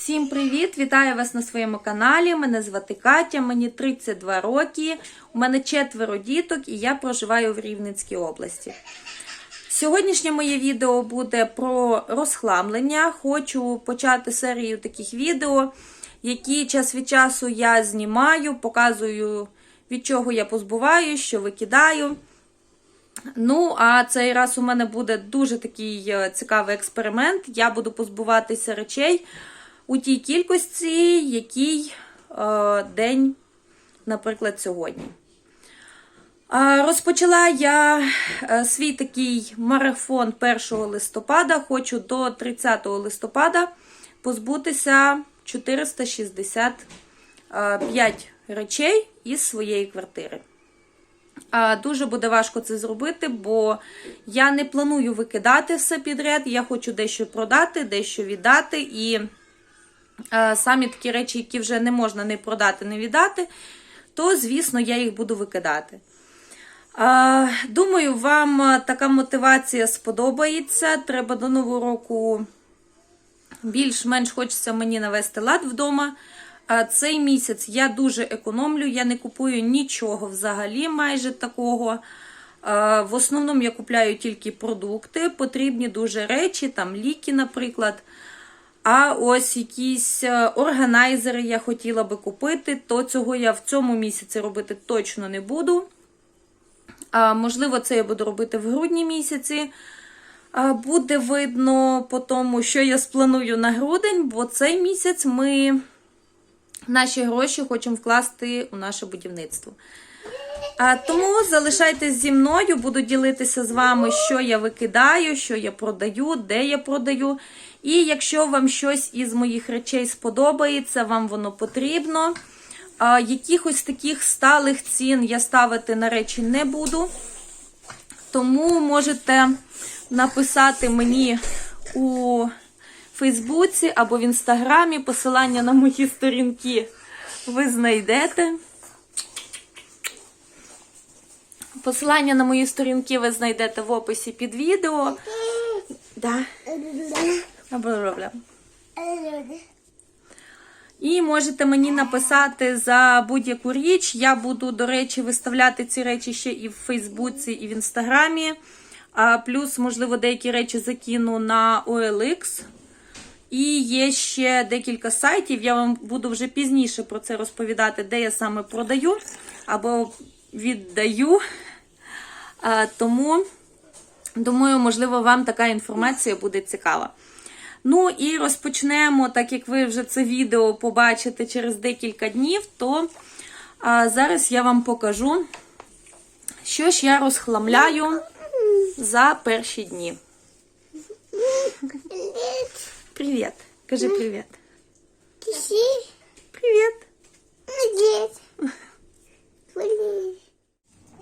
Всім привіт! Вітаю вас на своєму каналі. Мене звати Катя, мені 32 роки. У мене четверо діток і я проживаю в Рівненській області. Сьогоднішнє моє відео буде про розхламлення. Хочу почати серію таких відео, які час від часу я знімаю, показую, від чого я позбуваю, що викидаю. Ну, а цей раз у мене буде дуже такий е, цікавий експеримент. Я буду позбуватися речей у тій кількості, який е, день, наприклад, сьогодні. Е, розпочала я е, свій такий марафон 1 листопада. Хочу до 30 листопада позбутися 465 речей із своєї квартири. Дуже буде важко це зробити, бо я не планую викидати все підряд. Я хочу дещо продати, дещо віддати. І самі такі речі, які вже не можна не продати, не віддати, то, звісно, я їх буду викидати. Думаю, вам така мотивація сподобається. Треба до нового року більш-менш хочеться мені навести лад вдома. Цей місяць я дуже економлю, я не купую нічого взагалі майже такого. В основному я купляю тільки продукти, потрібні дуже речі, там ліки, наприклад. А ось якісь е, органайзери я хотіла би купити, то цього я в цьому місяці робити точно не буду. А, Можливо, це я буду робити в грудні місяці. А, Буде видно по тому, що я спланую на грудень, бо цей місяць ми наші гроші хочемо вкласти у наше будівництво. А, Тому залишайтесь зі мною, буду ділитися з вами, що я викидаю, що я продаю, де я продаю. І якщо вам щось із моїх речей сподобається, вам воно потрібно. Якихось таких сталих цін я ставити на речі не буду. Тому можете написати мені у Фейсбуці або в Інстаграмі посилання на мої сторінки ви знайдете. Посилання на мої сторінки ви знайдете в описі під відео. Да. Обробля. І можете мені написати за будь-яку річ. Я буду, до речі, виставляти ці речі ще і в Фейсбуці, і в Інстаграмі. А, Плюс, можливо, деякі речі закину на OLX. І є ще декілька сайтів. Я вам буду вже пізніше про це розповідати, де я саме продаю або віддаю. А, Тому, думаю, можливо, вам така інформація буде цікава. Ну і розпочнемо, так як ви вже це відео побачите через декілька днів, то а, зараз я вам покажу, що ж я розхламляю за перші дні. Привіт. Кажи привіт. Привіт.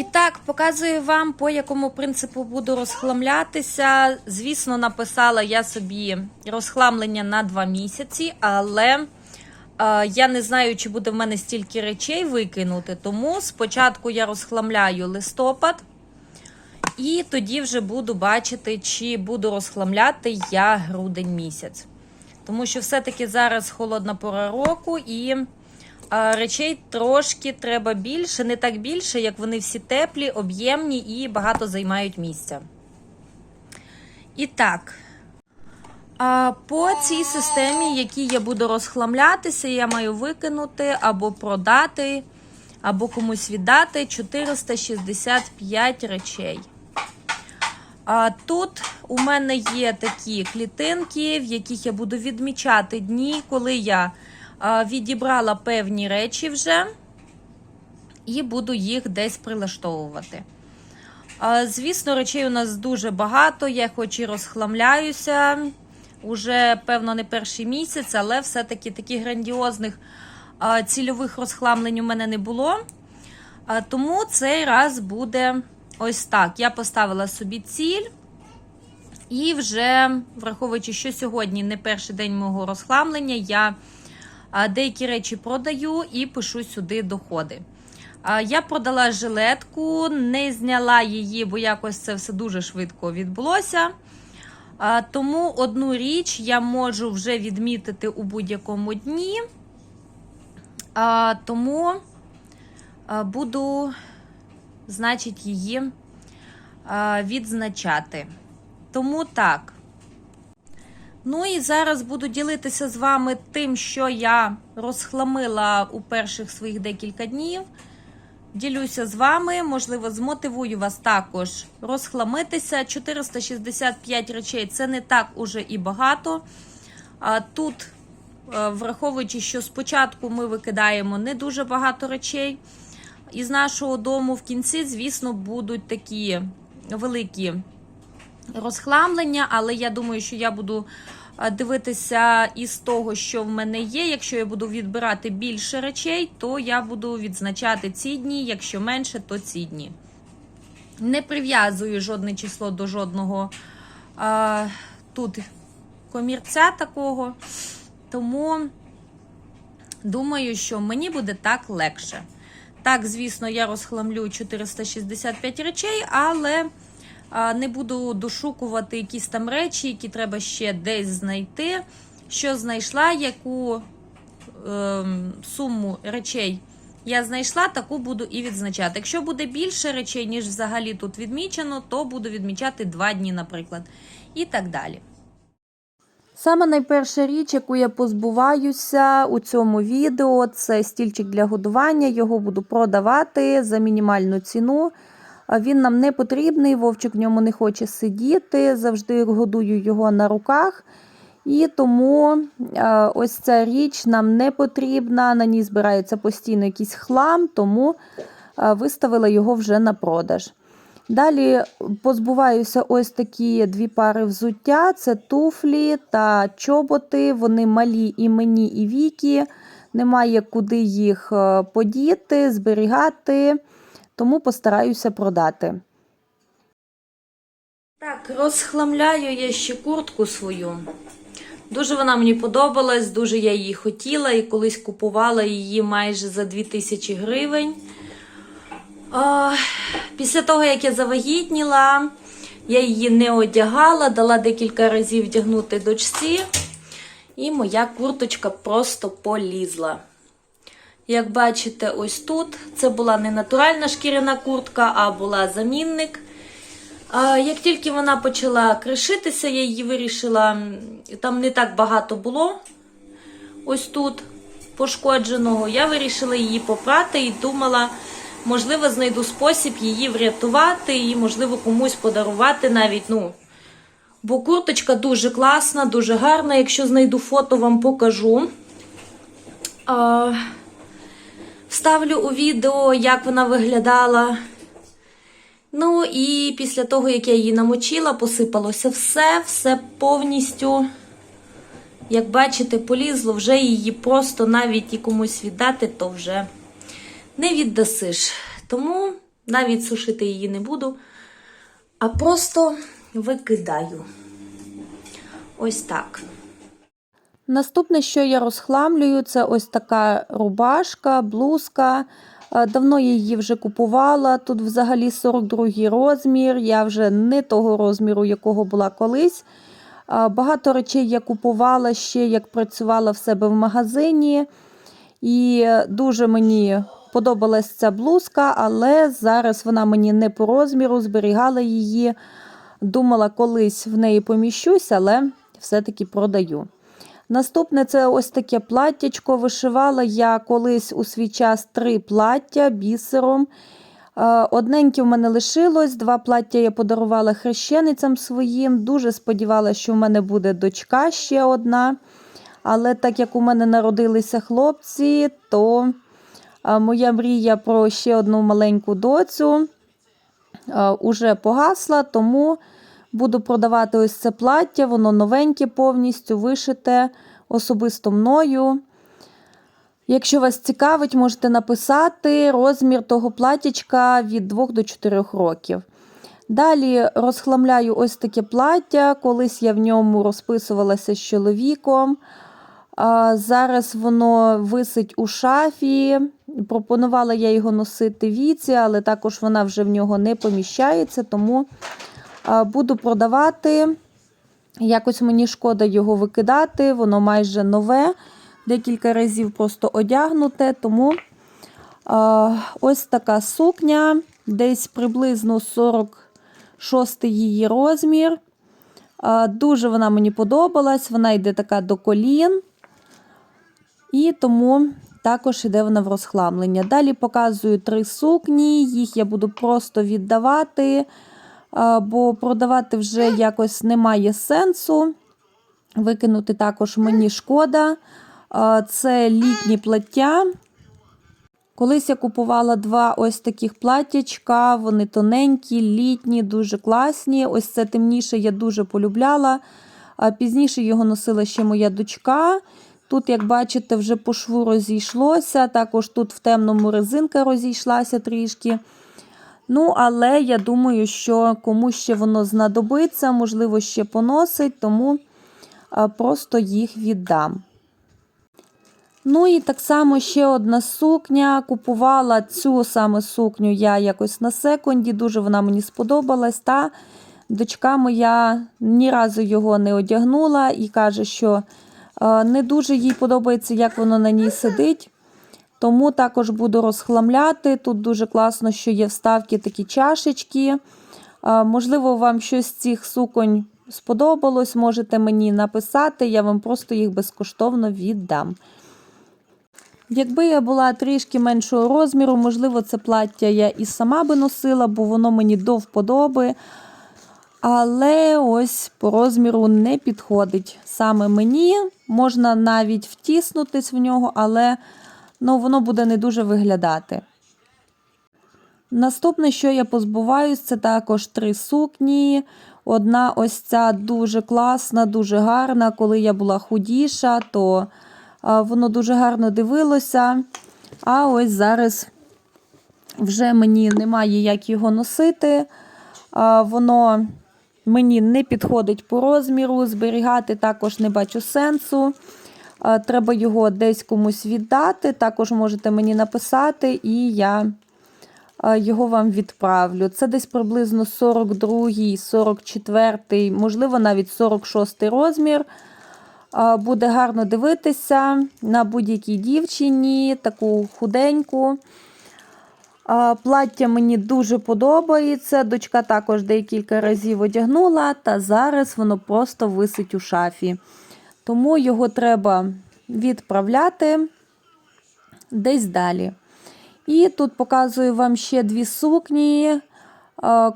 І так, показую вам, по якому принципу буду розхламлятися. Звісно, написала я собі розхламлення на два місяці, але е, я не знаю, чи буде в мене стільки речей викинути. Тому спочатку я розхламляю листопад, і тоді вже буду бачити, чи буду розхламляти я грудень місяць. Тому що все-таки зараз холодна пора року і. А речей трошки треба більше, не так більше, як вони всі теплі, об'ємні і багато займають місця. І так, по цій системі, якій я буду розхламлятися, я маю викинути або продати, або комусь віддати 465 речей. Тут у мене є такі клітинки, в яких я буду відмічати дні, коли я відібрала певні речі вже і буду їх десь прилаштовувати. Звісно, речей у нас дуже багато, я хоч і розхламляюся. Уже, певно, не перший місяць, але все-таки таких грандіозних цільових розхламлень у мене не було. Тому цей раз буде ось так. Я поставила собі ціль. І вже, враховуючи, що сьогодні не перший день мого розхламлення, я деякі речі продаю і пишу сюди доходи. Я продала жилетку, не зняла її, бо якось це все дуже швидко відбулося. Тому одну річ я можу вже відмітити у будь-якому дні. Тому буду, значить, її відзначати. Тому так. Ну і зараз буду ділитися з вами тим, що я розхламила у перших своїх декілька днів. Ділюся з вами, можливо, змотивую вас також розхламитися. 465 речей це не так уже і багато. Тут, е, враховуючи, що спочатку ми викидаємо не дуже багато речей. Із нашого дому в кінці, звісно, будуть такі великі розхламлення, але я думаю, що я буду дивитися із того, що в мене є. Якщо я буду відбирати більше речей, то я буду відзначати ці дні, якщо менше, то ці дні. Не прив'язую жодне число до жодного а, тут комірця такого. Тому думаю, що мені буде так легше. Так, звісно, я розхламлю 465 речей, але не буду дошукувати якісь там речі, які треба ще десь знайти. Що знайшла, яку ем, суму речей я знайшла, таку буду і відзначати. Якщо буде більше речей, ніж взагалі тут відмічено, то буду відмічати 2 дні, наприклад, і так далі. Саме найперша річ, яку я позбуваюся у цьому відео, це стільчик для годування. Його буду продавати за мінімальну ціну. Він нам не потрібний, вовчик в ньому не хоче сидіти. Завжди годую його на руках. І тому е, ось ця річ нам не потрібна. На ній збирається постійно якийсь хлам, тому е, виставила його вже на продаж. Далі позбуваюся ось такі дві пари взуття: це туфлі та чоботи. Вони малі і мені, і вікі. Немає куди їх е, подіти, зберігати, тому постараюся продати. Так, розхламляю я ще куртку свою. Дуже вона мені подобалась, дуже я її хотіла і колись купувала її майже за 2000 гривень. Після того, як я завагітніла, я її не одягала, дала декілька разів вдягнути дочці, і моя курточка просто полізла. Як бачите, ось тут це була не натуральна шкіряна куртка, а була замінник. Як тільки вона почала кришитися, я її вирішила, там не так багато було ось тут пошкодженого. Я вирішила її попрати і думала, можливо, знайду спосіб її врятувати і, можливо, комусь подарувати навіть. ну, Бо курточка дуже класна, дуже гарна. Якщо знайду фото, вам покажу. Вставлю у відео, як вона виглядала. Ну і після того, як я її намочила, посипалося все, все повністю. Як бачите, полізло вже її просто навіть і комусь віддати, то вже не віддасиш. Тому навіть сушити її не буду, а просто викидаю. Ось так. Наступне, що я розхламлюю, це ось така рубашка, блузка. Е, Давно я її вже купувала. Тут взагалі 42 розмір. Я вже не того розміру, якого була колись. Е, Багато речей я купувала ще, як працювала в себе в магазині. І дуже мені подобалась ця блузка, але зараз вона мені не по розміру, зберігала її. Думала, колись в неї поміщусь, але все-таки продаю. Наступне це ось таке платтячко. Вишивала я колись у свій час три плаття бісером. Е, Одненьке в мене лишилось, два плаття я подарувала хрещеницям своїм. Дуже сподівалася, що в мене буде дочка ще одна. Але так як у мене народилися хлопці, то е, моя мрія про ще одну маленьку доцю е, уже погасла, тому буду продавати ось це плаття, воно новеньке повністю вишите особисто мною. Якщо вас цікавить, можете написати розмір того платтячка від 2 до 4 років. Далі розхламляю ось таке плаття. Колись я в ньому розписувалася з чоловіком. Зараз воно висить у шафі. Пропонувала я його носити віці, але також вона вже в нього не поміщається, тому буду продавати. Якось мені шкода його викидати, воно майже нове, декілька разів просто одягнуте. Тому а, ось така сукня, десь приблизно 46 її розмір. А, дуже вона мені подобалась, вона йде така до колін. І тому також йде вона в розхламлення. Далі показую три сукні, їх я буду просто віддавати, бо продавати вже якось немає сенсу. Викинути також мені шкода. Це літні плаття. Колись я купувала два ось таких платтячка, вони тоненькі, літні, дуже класні. Ось це темніше я дуже полюбляла. Пізніше його носила ще моя дочка. Тут, як бачите, вже по шву розійшлося. Також тут в темному резинка розійшлася трішки. Ну, але я думаю, що комусь ще воно знадобиться, можливо, ще поносить, тому просто їх віддам. Ну і так само ще одна сукня. Купувала цю саме сукню я якось на секунді, дуже вона мені сподобалась. Та дочка моя ні разу його не одягнула і каже, що не дуже їй подобається, як воно на ній сидить. Тому також буду розхламляти. Тут дуже класно, що є вставки такі чашечки. Е, Можливо, вам щось з цих суконь сподобалось, можете мені написати, я вам просто їх безкоштовно віддам. Якби я була трішки меншого розміру, можливо, це плаття я і сама би носила, бо воно мені до вподоби. Але ось по розміру не підходить саме мені. Можна навіть втіснутись в нього, але ну, воно буде не дуже виглядати. Наступне, що я позбуваюсь, це також три сукні. Одна ось ця дуже класна, дуже гарна. Коли я була худіша, то воно дуже гарно дивилося. А ось зараз вже мені немає як його носити. Воно мені не підходить по розміру, зберігати також не бачу сенсу. А, Треба його десь комусь віддати. Також можете мені написати, і я його вам відправлю. Це десь приблизно 42, 44, можливо, навіть 46 розмір. Буде гарно дивитися на будь-якій дівчині, таку худеньку. Плаття мені дуже подобається. Дочка також декілька разів одягнула, та зараз воно просто висить у шафі. Тому його треба відправляти десь далі. І тут показую вам ще дві сукні.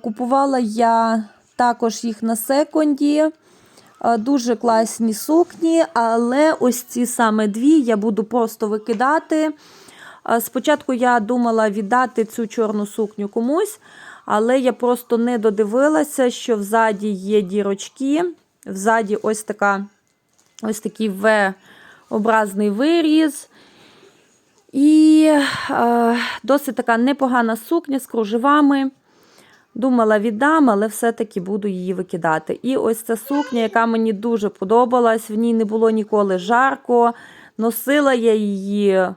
Купувала я також їх на секунді. Дуже класні сукні, але ось ці саме дві я буду просто викидати. Спочатку я думала віддати цю чорну сукню комусь, але я просто не додивилася, що взаді є дірочки. Взаді ось така, ось такий В-образний виріз. І е, досить така непогана сукня з кружевами. Думала, віддам, але все-таки буду її викидати. І ось ця сукня, яка мені дуже подобалась, в ній не було ніколи жарко. Носила я її е,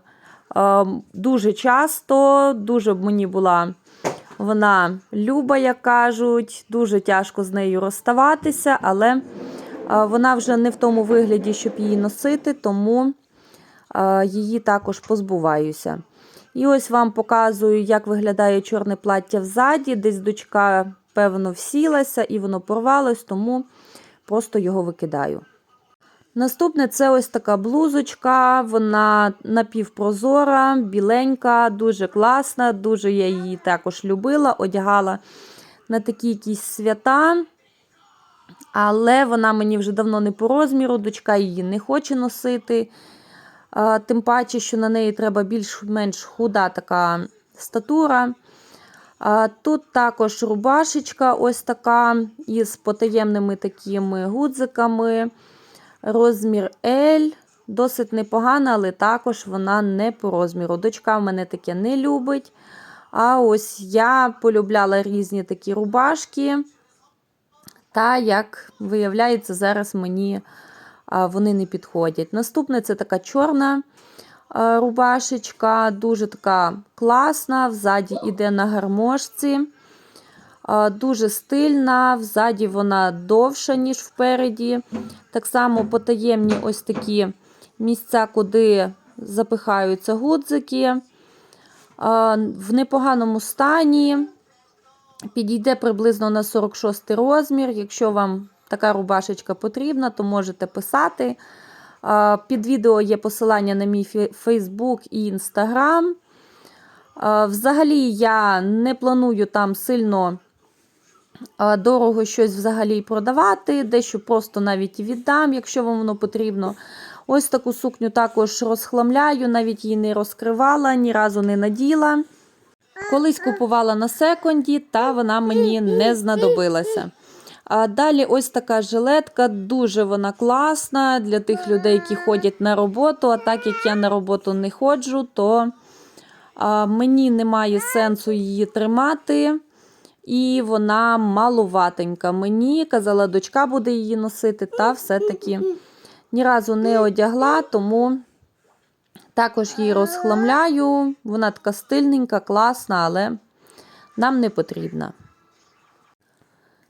дуже часто, дуже мені була вона люба, як кажуть, дуже тяжко з нею розставатися, але вона вже не в тому вигляді, щоб її носити, тому її також позбуваюся. І ось вам показую, як виглядає чорне плаття взаді. Десь дочка, певно, всілася і воно порвалось, тому просто його викидаю. Наступне це ось така блузочка, вона напівпрозора, біленька, дуже класна, дуже я її також любила, одягала на такі якісь свята. Але вона мені вже давно не по розміру, дочка її не хоче носити. Тим паче, що на неї треба більш-менш худа така статура. Тут також рубашечка ось така із потаємними такими гудзиками. Розмір L. Досить непогана, але також вона не по розміру. Дочка в мене таке не любить. А ось я полюбляла різні такі рубашки. Та, як виявляється, зараз мені вони не підходять. Наступне це така чорна рубашечка, дуже така класна, взаді йде на гармошці. Дуже стильна, взаді вона довша, ніж впереді. Так само потаємні ось такі місця, куди запихаються гудзики. В непоганому стані. Підійде приблизно на 46 розмір. Якщо вам така рубашечка потрібна, то можете писати. Під відео є посилання на мій Фейсбук і Інстаграм. Взагалі, я не планую там сильно дорого щось взагалі продавати, дещо просто навіть віддам, якщо вам воно потрібно. Ось таку сукню також розхламляю, навіть її не розкривала, ні разу не наділа. Колись купувала на секонді, та вона мені не знадобилася. А далі ось така жилетка, дуже вона класна для тих людей, які ходять на роботу. А так як я на роботу не ходжу, то а, мені немає сенсу її тримати. І вона малуватенька. Мені казала, дочка буде її носити, та все-таки ні разу не одягла, тому також її розхламляю. Вона така стильненька, класна, але нам не потрібна.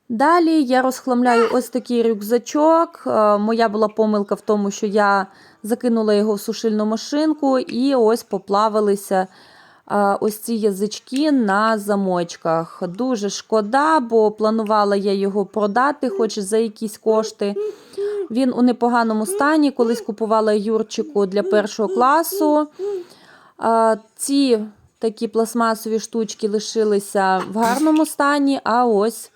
Далі я розхламляю ось такий рюкзачок. Е, Моя була помилка в тому, що я закинула його в сушильну машинку, і ось поплавилися ось ці язички на замочках. Дуже шкода, бо планувала я його продати, хоч за якісь кошти. Він у непоганому стані. Колись купувала Юрчику для першого класу. Ці такі пластмасові штучки лишилися в гарному стані, а ось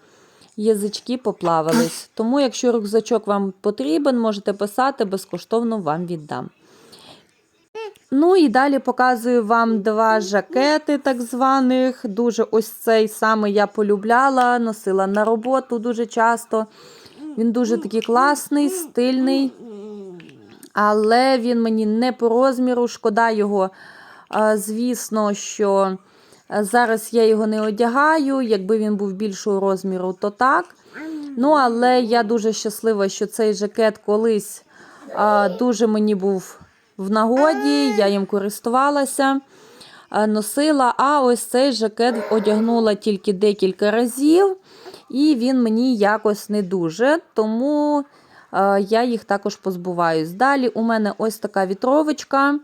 язички поплавались. Тому, якщо рюкзачок вам потрібен, можете писати, безкоштовно вам віддам. Ну і далі показую вам два жакети, так званих. Дуже ось цей саме я полюбляла, носила на роботу дуже часто. Він дуже такий класний, стильний, але він мені не по розміру. Шкода його, звісно, що зараз я його не одягаю. Якби він був більшого розміру, то так. Ну, але я дуже щаслива, що цей жакет колись дуже мені був в нагоді, я їм користувалася, носила. А ось цей жакет одягнула тільки декілька разів, і він мені якось не дуже. Тому я їх також позбуваюсь. Далі у мене ось така вітровочка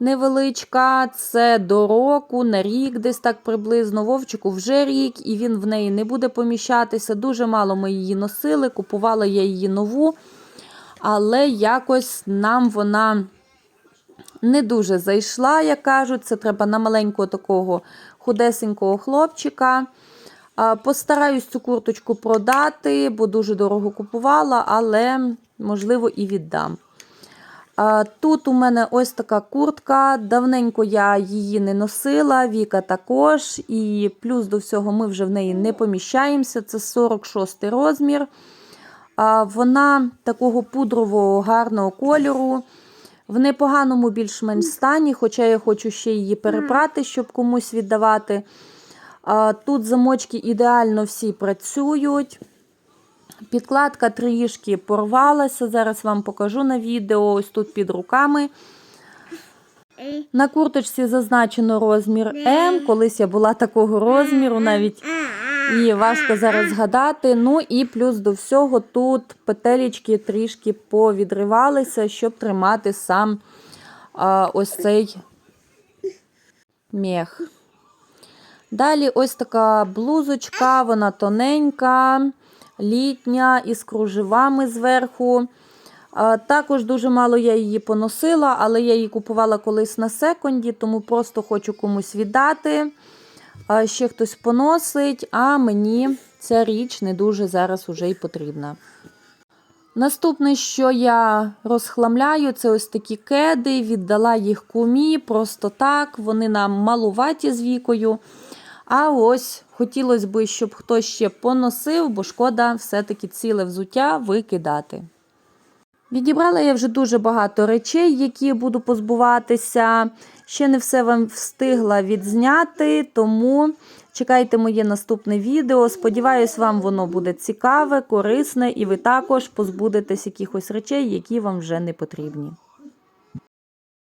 невеличка. Це до року, на рік, десь так приблизно. Вовчику вже рік, і він в неї не буде поміщатися. Дуже мало ми її носили, купувала я її нову, але якось нам вона не дуже зайшла, як кажуть. Це треба на маленького такого худесенького хлопчика. Постараюсь цю курточку продати, бо дуже дорого купувала, але, можливо, і віддам. Тут у мене ось така куртка. Давненько я її не носила, Віка також. І плюс до всього ми вже в неї не поміщаємося. Це 46 розмір. Вона такого пудрового гарного кольору. В непоганому більш-менш стані, хоча я хочу ще її перепрати, щоб комусь віддавати. Тут замочки ідеально всі працюють. Підкладка трішки порвалася. Зараз вам покажу на відео. Ось тут під руками. На курточці зазначено розмір М. Колись я була такого розміру, навіть і важко зараз згадати. Ну і плюс до всього тут петелечки трішки повідривалися, щоб тримати сам а, ось цей мех. Далі ось така блузочка, вона тоненька, літня із кружевами зверху. Також дуже мало я її поносила, але я її купувала колись на секонді, тому просто хочу комусь віддати. Ще хтось поносить, а мені ця річ не дуже зараз уже й потрібна. Наступне, що я розхламляю, це ось такі кеди, віддала їх кумі, просто так, вони нам малуваті з вікою. А ось хотілося б, щоб хтось ще поносив, бо шкода все-таки ціле взуття викидати. Відібрала я вже дуже багато речей, які буду позбуватися. Ще не все вам встигла відзняти, тому чекайте моє наступне відео. Сподіваюсь, вам воно буде цікаве, корисне, і ви також позбудетесь якихось речей, які вам вже не потрібні.